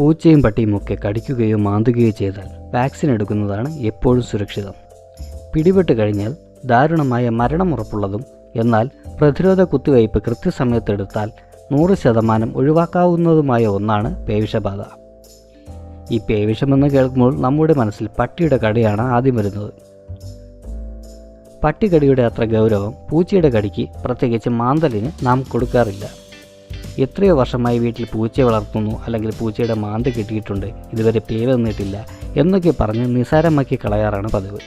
പൂച്ചയും പട്ടിയും ഒക്കെ കടിക്കുകയോ മാന്തുകയോ ചെയ്താൽ വാക്സിൻ എടുക്കുന്നതാണ് എപ്പോഴും സുരക്ഷിതം. പിടിപെട്ട് കഴിഞ്ഞാൽ ദാരുണമായ മരണമുറപ്പുള്ളതും എന്നാൽ പ്രതിരോധ കുത്തിവയ്പ് കൃത്യസമയത്തെടുത്താൽ നൂറ് ശതമാനം ഒഴിവാക്കാവുന്നതുമായ ഒന്നാണ് പേവിഷബാധ. ഈ പേവിഷമെന്ന് കേൾക്കുമ്പോൾ നമ്മുടെ മനസ്സിൽ പട്ടിയുടെ കടിയാണ് ആദ്യം വരുന്നത്. പട്ടിക്കടിയുടെ അത്ര ഗൗരവം പൂച്ചയുടെ കടിക്ക് പ്രത്യേകിച്ച് മാന്തലിന് നാം കൊടുക്കാറില്ല. എത്രയോ വർഷമായി വീട്ടിൽ പൂച്ചയെ വളർത്തുന്നു അല്ലെങ്കിൽ പൂച്ചയുടെ മാന്ത കിട്ടിയിട്ടുണ്ട്. ഇതുവരെ പേര് തന്നിട്ടില്ല എന്നൊക്കെ പറഞ്ഞ് നിസാരമാക്കി കളയാറാണ് പതിവ്.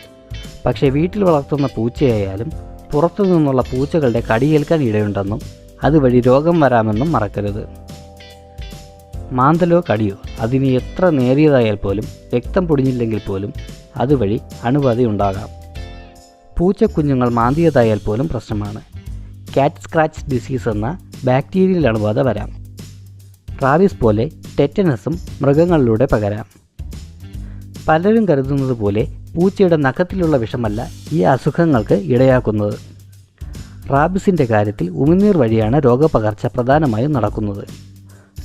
പക്ഷേ വീട്ടിൽ വളർത്തുന്ന പൂച്ചയായാലും പുറത്തു നിന്നുള്ള പൂച്ചകളുടെ കടിയേൽക്കാൻ ഇടയുണ്ടെന്നും അതുവഴി രോഗം വരാമെന്നും മറക്കരുത്. മാന്തലോ കടിയോ അതിന് എത്ര നേരിയതായാൽ പോലും രക്തം പൊടിഞ്ഞില്ലെങ്കിൽ പോലും അതുവഴി അണുബാധ ഉണ്ടാകാം. പൂച്ചക്കുഞ്ഞുങ്ങൾ മാന്തിയതായാൽ പോലും പ്രശ്നമാണ്. കാറ്റ് സ്ക്രാച്ച് ഡിസീസ് എന്ന ബാക്ടീരിയൽ അണുബാധ വരാം. റാബീസ് പോലെ ടെറ്റനസും മൃഗങ്ങളിലൂടെ പകരാം. പലരും കരുതുന്നത് പോലെ പൂച്ചയുടെ നഖത്തിലുള്ള വിഷമല്ല ഈ അസുഖങ്ങൾക്ക് ഇടയാക്കുന്നത്. റാബിസിന്റെ കാര്യത്തിൽ ഉമിനീർ വഴിയാണ് രോഗപകർച്ച പ്രധാനമായും നടക്കുന്നത്.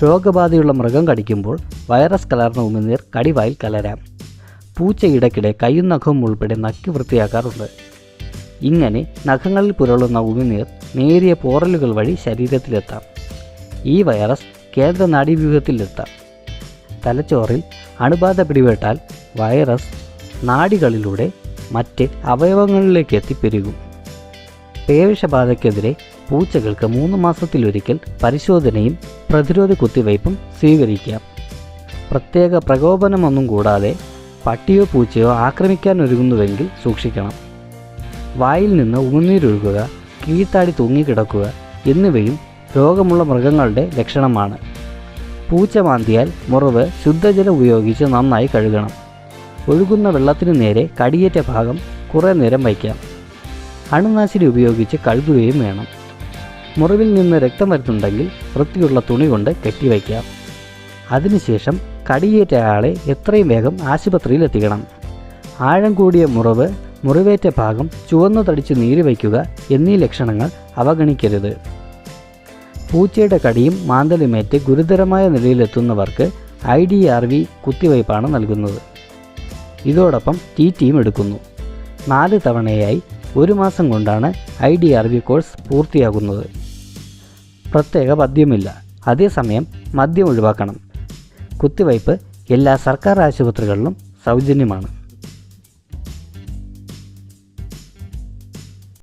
രോഗബാധയുള്ള മൃഗം കടിക്കുമ്പോൾ വൈറസ് കലർന്ന ഉമിനീർ കടിവായിൽ കലരാം. പൂച്ച ഇടയ്ക്കിടെ കയ്യും നഖവും ഉൾപ്പെടെ നക്കി വൃത്തിയാക്കാറുണ്ട്. ഇങ്ങനെ നഖങ്ങളിൽ പുരളുന്ന ഉമിനീർ നേരിയ പോറലുകൾ വഴി ശരീരത്തിലെത്താം. ഈ വൈറസ് കേന്ദ്ര നാഡീവ്യൂഹത്തിലെത്താം. തലച്ചോറിൽ അണുബാധ പിടിപെട്ടാൽ വൈറസ് നാഡികളിലൂടെ മറ്റ് അവയവങ്ങളിലേക്ക് എത്തിപ്പെരുകും. പേവിഷബാധയ്ക്കെതിരെ പൂച്ചകൾക്ക് മൂന്ന് മാസത്തിലൊരിക്കൽ പരിശോധനയും പ്രതിരോധ കുത്തിവയ്പും സ്വീകരിക്കാം. പ്രത്യേക പ്രകോപനമൊന്നും കൂടാതെ പട്ടിയോ പൂച്ചയോ ആക്രമിക്കാൻ ഒരുങ്ങുന്നുവെങ്കിൽ സൂക്ഷിക്കണം. വായിൽ നിന്ന് ഉമിനീരൊഴുകുക കീഴ്ത്താടി തൂങ്ങിക്കിടക്കുക എന്നിവയും രോഗമുള്ള മൃഗങ്ങളുടെ ലക്ഷണമാണ്. പൂച്ച മാന്തിയാൽ മുറിവ് ശുദ്ധജലം ഉപയോഗിച്ച് നന്നായി കഴുകണം. ഒഴുകുന്ന വെള്ളത്തിനു നേരെ കടിയേറ്റ ഭാഗം കുറേ നേരം വയ്ക്കാം. അണുനാശിനി ഉപയോഗിച്ച് കഴുകുകയും വേണം. മുറിവിൽ നിന്ന് രക്തം വരുന്നുണ്ടെങ്കിൽ വൃത്തിയുള്ള തുണി കൊണ്ട് കെട്ടിവയ്ക്കാം അതിനുശേഷം കടിയേറ്റ ആളെ എത്രയും വേഗം ആശുപത്രിയിൽ എത്തിക്കണം. ആഴം കൂടിയ മുറിവ് മുറിവേറ്റ ഭാഗം ചുവന്നു തടിച്ച് നീര് വയ്ക്കുക എന്നീ ലക്ഷണങ്ങൾ അവഗണിക്കരുത്. പൂച്ചയുടെ കടിയും മാന്തലുമേറ്റ് ഗുരുതരമായ നിലയിലെത്തുന്നവർക്ക് ഐ ഡി ആർ വി കുത്തിവയ്പ്പാണ് നൽകുന്നത്. ഇതോടൊപ്പം ടി ടിയും എടുക്കുന്നു. നാല് തവണയായി ഒരു മാസം കൊണ്ടാണ് I D R V course പൂർത്തിയാകുന്നത്. പ്രത്യേക മദ്യമില്ല അതേസമയം മദ്യം ഒഴിവാക്കണം. കുത്തിവയ്പ് എല്ലാ സർക്കാർ ആശുപത്രികളിലും സൗജന്യമാണ്.